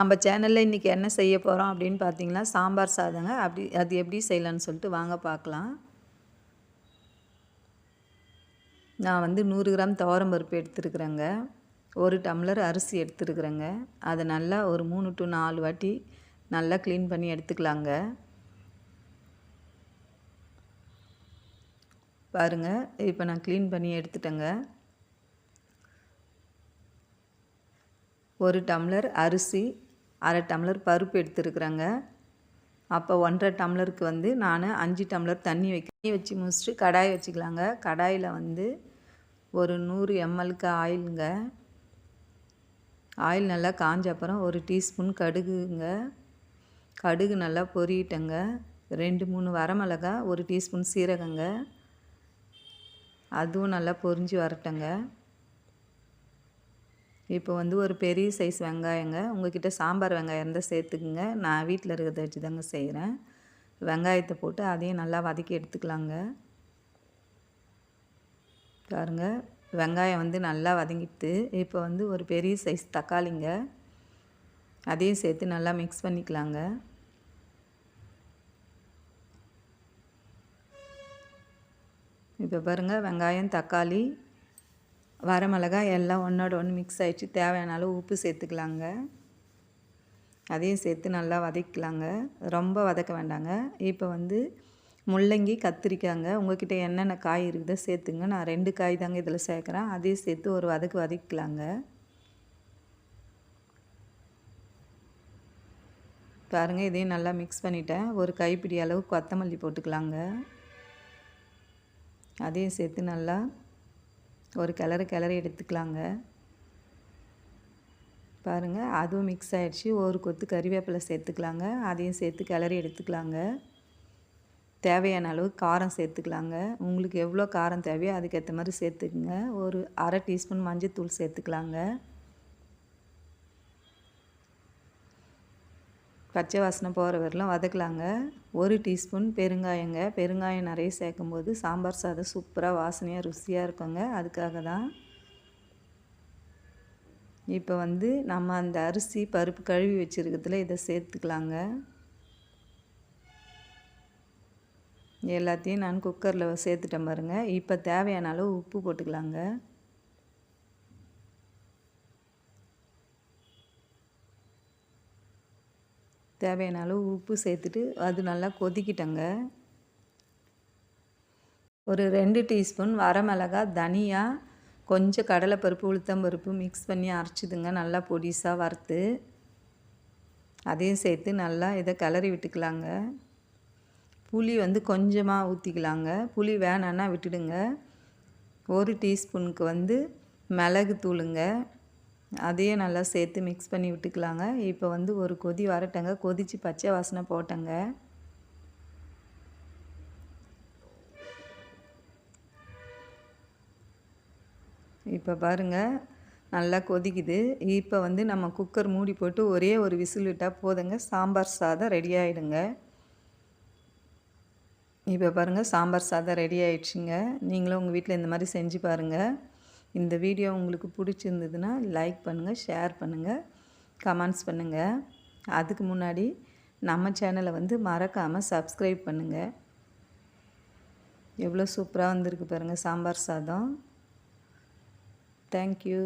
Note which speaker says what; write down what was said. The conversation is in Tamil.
Speaker 1: நம்ம சேனலில் இன்றைக்கி என்ன செய்ய போகிறோம் அப்படின்னு பார்த்தீங்கன்னா சாம்பார் சாதங்க. அப்படி அது எப்படி செய்யலான்னு சொல்லிட்டு வாங்க பார்க்கலாம். நான் வந்து நூறு கிராம் துவரம்பருப்பு எடுத்துருக்குறேங்க. ஒரு டம்ளர் அரிசி எடுத்துருக்குறேங்க. அதை நல்லா ஒரு மூணு டு நாலு வாட்டி நல்லா க்ளீன் பண்ணி எடுத்துக்கலாங்க. பாருங்கள் இப்போ நான் க்ளீன் பண்ணி எடுத்துட்டேங்க. ஒரு டம்ளர் அரிசி அரை டம்ளர் பருப்பு எடுத்துருக்குறேங்க. அப்போ ஒன்றரை டம்ளருக்கு வந்து நான் அஞ்சு டம்ளர் தண்ணி வைக்க தண்ணி வச்சு முடிச்சுட்டு கடாய் வச்சுக்கலாங்க. கடாயில் வந்து ஒரு நூறு எம்எல்க்கு ஆயிலுங்க. ஆயில் நல்லா காஞ்ச அப்புறம் ஒரு டீஸ்பூன் கடுகுங்க. கடுகு நல்லா பொரியட்டங்க. ரெண்டு மூணு வரமிளகா ஒரு டீஸ்பூன் சீரகங்க. அதுவும் நல்லா பொரிஞ்சு வரட்டங்க. இப்போ வந்து ஒரு பெரிய சைஸ் வெங்காயங்க. உங்கள்கிட்ட சாம்பார் வெங்காயம் இருந்தால் சேர்த்துக்குங்க. நான் வீட்டில் இருக்கிறத வச்சு தாங்க செய்கிறேன் வெங்காயத்தை போட்டு அதையும் நல்லா வதக்கி எடுத்துக்கலாங்க. பாருங்க வெங்காயம் வந்து நல்லா வதங்கிட்டு இப்போ வந்து ஒரு பெரிய சைஸ் தக்காளிங்க. அதையும் சேர்த்து நல்லா மிக்ஸ் பண்ணிக்கலாங்க. இப்போ பாருங்கள் வெங்காயம் தக்காளி வரமிளகாய் எல்லாம் ஒன்றோட ஒன்று மிக்ஸ் ஆகிடுச்சு தேவையான அளவு உப்பு சேர்த்துக்கலாங்க. அதையும் சேர்த்து நல்லா வதக்கலாங்க. ரொம்ப வதக்க வேண்டாங்க. இப்போ வந்து முள்ளங்கி கத்திரிக்காங்க உங்கள்கிட்ட என்னென்ன காய் இருக்குதோ சேர்த்துங்க. நான் ரெண்டு காய் தாங்க இதில் சேர்க்குறேன். அதையும் சேர்த்து ஒரு வதக்கு வதக்கலாங்க. பாருங்கள் இதையும் நல்லா மிக்ஸ் பண்ணிட்டேன். ஒரு கைப்பிடி அளவு கொத்தமல்லி போட்டுக்கலாங்க. அதையும் சேர்த்து நல்லா ஒரு கிளறு கிளறி எடுத்துக்கலாங்க. பாருங்கள் அதுவும் மிக்ஸ் ஆகிடுச்சு ஒரு கொத்து கறிவேப்பிலை சேர்த்துக்கலாங்க. அதையும் சேர்த்து கிளறி எடுத்துக்கலாங்க. தேவையான அளவு காரம் சேர்த்துக்கலாங்க. உங்களுக்கு எவ்வளோ காரம் தேவையோ அதுக்கேற்ற மாதிரி சேர்த்துக்குங்க. ஒரு அரை டீஸ்பூன் மஞ்சத்தூள் சேர்த்துக்கலாங்க. பச்சை வாசனை போகிற வரலாம் வதக்கலாங்க. ஒரு டீஸ்பூன் பெருங்காயங்க. பெருங்காயம் நிறைய சேர்க்கும்போது சாம்பார் சாதம் சூப்பராக வாசனையாக ருசியாக இருக்குங்க. அதுக்காக தான் இப்போ வந்து நம்ம அந்த அரிசி பருப்பு கழுவி வச்சுருக்கிறதுல இதை சேர்த்துக்கலாங்க. எல்லாத்தையும் நான் குக்கரில் சேர்த்துட்டேன் பாருங்கள் இப்போ தேவையான அளவு உப்பு போட்டுக்கலாங்க. தேவையான அளவு உப்பு சேர்த்துட்டு அது நல்லா கொதிக்கிட்டங்க. ஒரு ரெண்டு டீஸ்பூன் வரமிளகா தனியா கொஞ்சம் கடலைப்பருப்பு உளுத்தம்பருப்பு மிக்ஸ் பண்ணி அரைச்சிதுங்க. நல்லா பொடிசாக வறுத்து அதையும் சேர்த்து நல்லா இதை கிளறி விட்டுக்கலாங்க. புளி வந்து கொஞ்சமாக ஊற்றிக்கலாங்க புளி வேணான்னா விட்டுடுங்க. ஒரு டீஸ்பூனுக்கு வந்து மிளகு தூளுங்க அதையும் நல்லா சேர்த்து மிக்ஸ் பண்ணி விட்டுக்கலாங்க. இப்போ வந்து ஒரு கொதி வரட்டங்க. கொதித்து பச்சை வாசனை போட்டங்க. இப்போ பாருங்கள் நல்லா கொதிக்குது. இப்போ வந்து நம்ம குக்கர் மூடி போட்டு ஒரே ஒரு விசில் விட்டால் போதுங்க. சாம்பார் சாதம் ரெடி ஆகிடுங்க இப்போ பாருங்கள் சாம்பார் சாதம் ரெடி ஆகிடுச்சிங்க நீங்களும் உங்கள் வீட்டில் இந்த மாதிரி செஞ்சு பாருங்கள் இந்த வீடியோ உங்களுக்கு பிடிச்சிருந்ததுன்னா லைக் பண்ணுங்கள் ஷேர் பண்ணுங்கள் கமெண்ட்ஸ் பண்ணுங்கள் அதுக்கு முன்னாடி நம்ம சேனலை வந்து மறக்காமல் சப்ஸ்கிரைப் பண்ணுங்கள் எவ்வளோ சூப்பராக வந்திருக்கு பாருங்கள் சாம்பார் சாதம். தேங்க்யூ